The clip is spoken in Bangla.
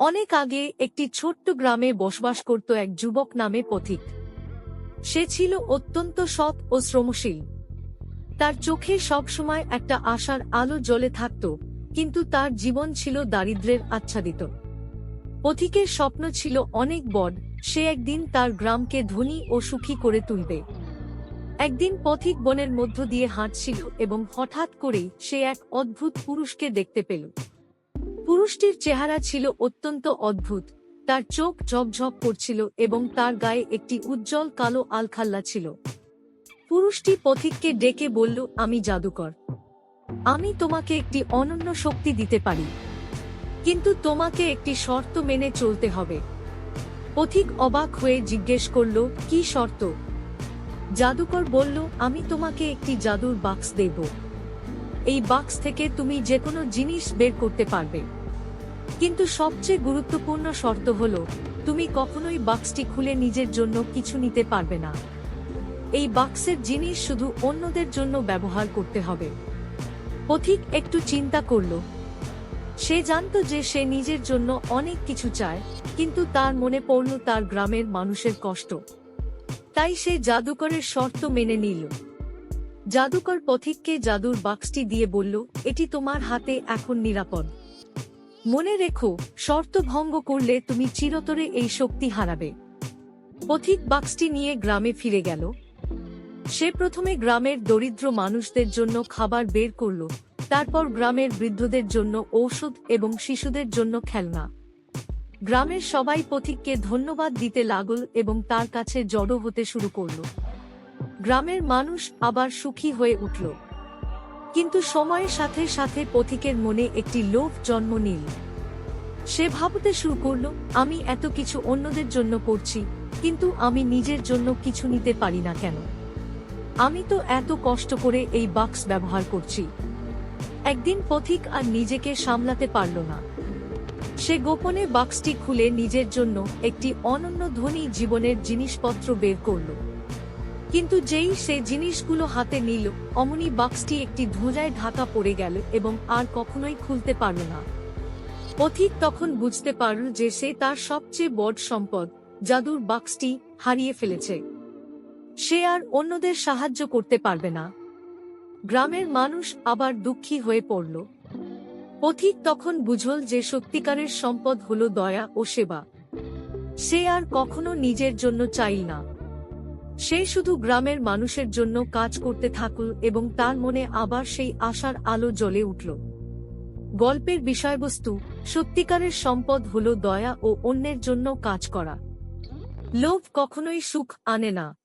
অনেক আগে একটি ছোট্ট গ্রামে বসবাস করত এক যুবক নামে পথিক। সে ছিল অত্যন্ত সৎ ও শ্রমশীল। তার চোখে সবসময় একটা আশার আলো জ্বলে থাকত, কিন্তু তার জীবন ছিল দারিদ্র্যের আচ্ছাদিত। পথিকের স্বপ্ন ছিল অনেক বড়, সে একদিন তার গ্রামকে ধনী ও সুখী করে তুলবে। একদিন পথিক বনের মধ্য দিয়ে হাঁটছিল এবং হঠাৎ করেই সে এক অদ্ভুত পুরুষকে দেখতে পেল। পুরুষটির চেহারা ছিল অত্যন্ত অদ্ভুত। তার চোখ ঝকঝক করছিল এবং তার গায়ে একটি উজ্জ্বল কালো আলখাল্লা ছিল। পুরুষটি পথিককে ডেকে বলল, আমি জাদুকর। আমি তোমাকে একটি অনন্য শক্তি দিতে পারি। কিন্তু তোমাকে একটি শর্ত মেনে চলতে হবে। পথিক অবাক হয়ে জিজ্ঞেস করল, কি শর্ত? জাদুকর বলল, আমি তোমাকে একটি জাদুর বাক্স দেব। এই বাক্স থেকে তুমি যে কোনো জিনিস বের করতে পারবে। কিন্তু সবচেয়ে গুরুত্বপূর্ণ শর্ত হল, তুমি কখনোই বাক্সটি খুলে নিজের জন্য কিছু নিতে পারবে না। এই বাক্সের জিনিস শুধু অন্যদের জন্য ব্যবহার করতে হবে। পথিক একটু চিন্তা করল। সে জানত যে সে নিজের জন্য অনেক কিছু চায়, কিন্তু তার মনে পড়ল তার গ্রামের মানুষের কষ্ট। তাই সে জাদুকরের শর্ত মেনে নিল। জাদুকর পথিককে জাদুর বাক্সটি দিয়ে বলল, এটি তোমার হাতে এখন নিরাপদ। মনে রেখো, শর্ত ভঙ্গ করলে তুমি চিরতরে এই শক্তি হারাবে। পথিক বাক্সটি নিয়ে গ্রামে ফিরে গেল। সে প্রথমে গ্রামের দরিদ্র মানুষদের জন্য খাবার বের করল, তারপর গ্রামের বৃদ্ধদের জন্য ঔষধ এবং শিশুদের জন্য খেলনা। গ্রামের সবাই পথিককে ধন্যবাদ দিতে লাগল এবং তার কাছে জড়ো হতে শুরু করল। গ্রামের মানুষ আবার সুখী হয়ে উঠল। কিন্তু সময়ের সাথে সাথে পথিকের মনে একটি লোভ জন্ম নিল। সে ভাবতে শুরু করল, আমি এত কিছু অন্যদের জন্য করছি, কিন্তু আমি নিজের জন্য কিছু নিতে পারি না কেন? আমি তো এত কষ্ট করে এই বাক্স ব্যবহার করছি। একদিন পথিক আর নিজেকে সামলাতে পারল না। সে গোপনে বাক্সটি খুলে নিজের জন্য একটি অনন্য ধনী জীবনের জিনিসপত্র বের করল। কিন্তু যেই সে জিনিসগুলো হাতে নিল, অমনি বাক্সটি একটি ধোঁজায় ঢাকা পড়ে গেল এবং আর কখনোই খুলতে পারল না। পথিক তখন বুঝতে পারল যে সে তার সবচেয়ে বড় সম্পদ, জাদুর বাক্সটি হারিয়ে ফেলেছে। সে আর অন্যদের সাহায্য করতে পারবে না। গ্রামের মানুষ আবার দুঃখী হয়ে পড়ল। পথিক তখন বুঝল যে সত্যিকারের সম্পদ হল দয়া ও সেবা। সে আর কখনো নিজের জন্য চাইল না। সে শুধু গ্রামের মানুষের জন্য কাজ করতে থাকল এবং তার মনে আবার সেই আশার আলো জ্বলে উঠল। গল্পের বিষয়বস্তু, সত্যিকারের সম্পদ হল দয়া ও অন্যের জন্য কাজ করা। লোভ কখনোই সুখ আনে না।